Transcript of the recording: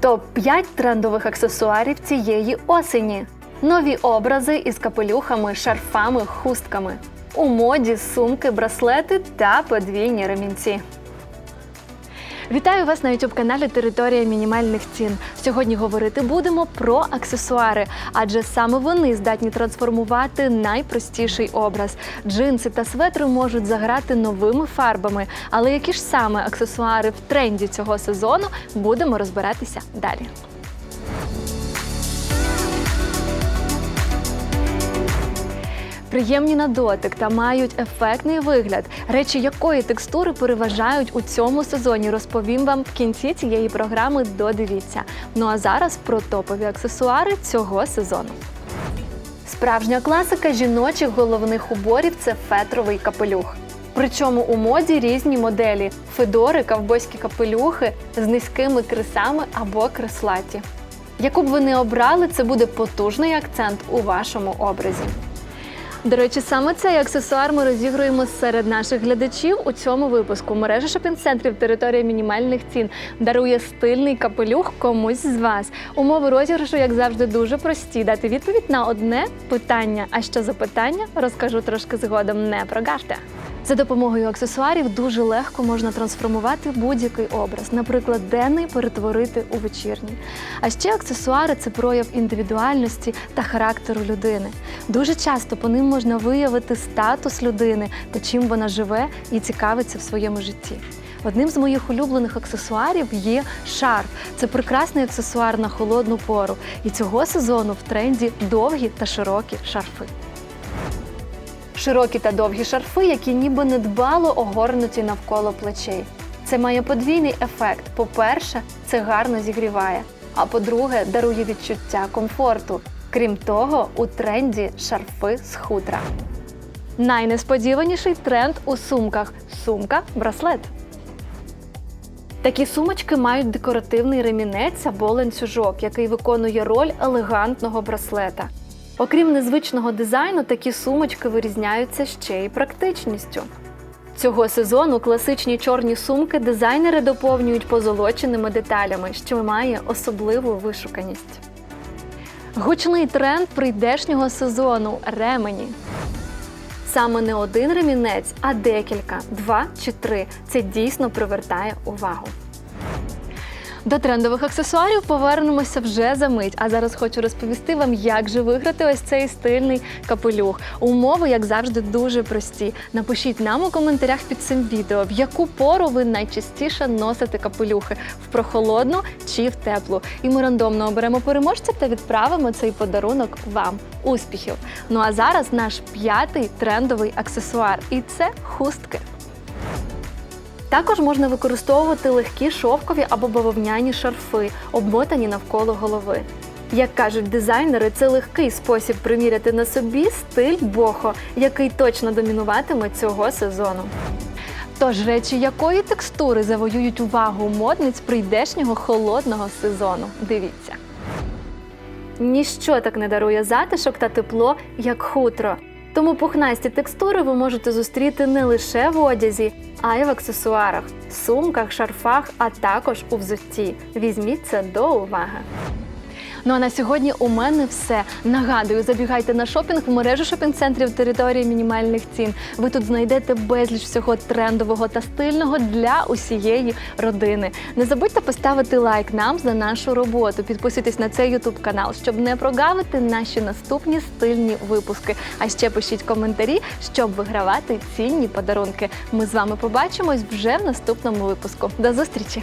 Топ-5 трендових аксесуарів цієї осені. Нові образи із капелюхами, шарфами, хустками. У моді сумки, браслети та подвійні ремінці. Вітаю вас на youtube каналі Територія мінімальних цін. Сьогодні говорити будемо про аксесуари, адже саме вони здатні трансформувати найпростіший образ. Джинси та светри можуть заграти новими фарбами. Але які ж саме аксесуари в тренді цього сезону будемо розбиратися далі. Приємні на дотик та мають ефектний вигляд. Речі якої текстури переважають у цьому сезоні, розповім вам в кінці цієї програми. Додивіться. Ну а зараз про топові аксесуари цього сезону. Справжня класика жіночих головних уборів це фетровий капелюх. Причому у моді різні моделі: федори, ковбойські капелюхи з низькими крисами або креслаті. Яку б ви не обрали, це буде потужний акцент у вашому образі. До речі, саме цей аксесуар ми розігруємо серед наших глядачів у цьому випуску. Мережа шопінг-центрів територія мінімальних цін дарує стильний капелюх комусь з вас. Умови розіграшу, як завжди, дуже прості. Дати відповідь на одне питання. А що за питання, розкажу трошки згодом. Не прогавте. За допомогою аксесуарів дуже легко можна трансформувати будь-який образ, наприклад, денний перетворити у вечірній. А ще аксесуари це прояв індивідуальності та характеру людини. Дуже часто по ним можна виявити статус людини та чим вона живе і цікавиться в своєму житті. Одним з моїх улюблених аксесуарів є шарф. Це прекрасний аксесуар на холодну пору. І цього сезону в тренді довгі та широкі шарфи. Широкі та довгі шарфи, які ніби недбало огорнуті навколо плечей. Це має подвійний ефект. По-перше, це гарно зігріває. А по-друге, дарує відчуття комфорту. Крім того, у тренді шарфи з хутра. Найнесподіваніший тренд у сумках сумка браслет. Такі сумочки мають декоративний ремінець або ланцюжок, який виконує роль елегантного браслета. Окрім незвичного дизайну, такі сумочки вирізняються ще й практичністю. Цього сезону класичні чорні сумки дизайнери доповнюють позолоченими деталями, що має особливу вишуканість. Гучний тренд прийдешнього сезону ремені. Саме не один ремінець, а декілька, два чи три. Це дійсно привертає увагу. До трендових аксесуарів повернемося вже за мить. А зараз хочу розповісти вам, як же виграти ось цей стильний капелюх. Умови, як завжди, дуже прості. Напишіть нам у коментарях під цим відео, в яку пору ви найчастіше носите капелюхи в прохолодну чи в теплу. І ми рандомно оберемо переможця та відправимо цей подарунок вам. Успіхів! Ну а зараз наш п'ятий трендовий аксесуар, і це хустки. Також можна використовувати легкі шовкові або бавовняні шарфи, обмотані навколо голови. Як кажуть дизайнери, це легкий спосіб приміряти на собі стиль бохо, який точно домінуватиме цього сезону. Тож речі якої текстури завоюють увагу модниць прийдешнього холодного сезону? Дивіться. Ніщо так не дарує затишок та тепло, як хутро. Тому пухнасті текстури ви можете зустріти не лише в одязі, а й в аксесуарах, сумках, шарфах, а також у взутті. Візьміть це до уваги. Ну а на сьогодні у мене все. Нагадую, забігайте на шопінг в мережу шопінг-центрів території мінімальних цін. Ви тут знайдете безліч всього трендового та стильного для усієї родини. Не забудьте поставити лайк нам за нашу роботу. Підписуйтесь на цей ютуб канал, щоб не прогавити наші наступні стильні випуски. А ще пишіть коментарі, щоб вигравати цінні подарунки. Ми з вами побачимось вже в наступному випуску. До зустрічі!